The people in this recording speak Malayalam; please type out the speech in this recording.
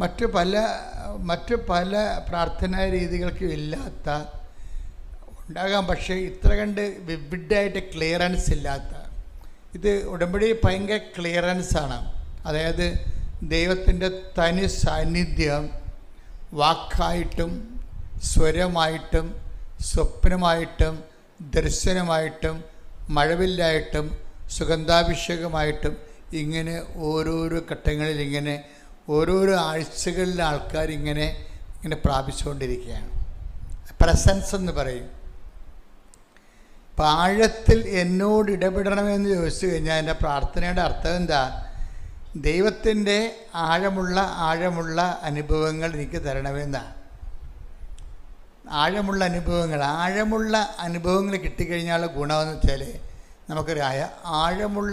മറ്റു പല മറ്റു പല പ്രാർത്ഥനാ രീതികൾക്കും ഇല്ലാത്ത ഉണ്ടാകാം പക്ഷേ ഇത്ര കണ്ട് വിവിഡായിട്ട് ക്ലിയറൻസ് ഇല്ലാത്ത. ഇത് ഉടമ്പടി ഭയങ്കര ക്ലിയറൻസ് ആണ്. അതായത് ദൈവത്തിന്റെ തനി സാന്നിധ്യം വാക്കായിട്ടും സ്വരമായിട്ടും സ്വപ്നമായിട്ടും ദർശനമായിട്ടും മഴവില്ലായിട്ടും സുഗന്ധാഭിഷേകമായിട്ടും ഇങ്ങനെ ഓരോരോ ഘട്ടങ്ങളിൽ ഇങ്ങനെ ഓരോരോ ആഴ്ചകളിൽ ആൾക്കാർ ഇങ്ങനെ ഇങ്ങനെ പ്രാപിച്ചുകൊണ്ടിരിക്കുകയാണ്. പ്രസൻസ് എന്ന് പറയും. പാഴത്തിൽ എന്നോട് ഇടപെടണമെന്ന് ചോദിച്ചു കഴിഞ്ഞാൽ എന്റെ പ്രാർത്ഥനയുടെ അർത്ഥം എന്താ? ദൈവത്തിന്റെ ആഴമുള്ള ആഴമുള്ള അനുഭവങ്ങൾ എനിക്ക് തരണമെന്നാണ് ആഴമുള്ള അനുഭവങ്ങൾ ആഴമുള്ള അനുഭവങ്ങൾ കിട്ടിക്കഴിഞ്ഞാലുള്ള ഗുണമെന്ന് വെച്ചാൽ നമുക്കറിയാം ആഴമുള്ള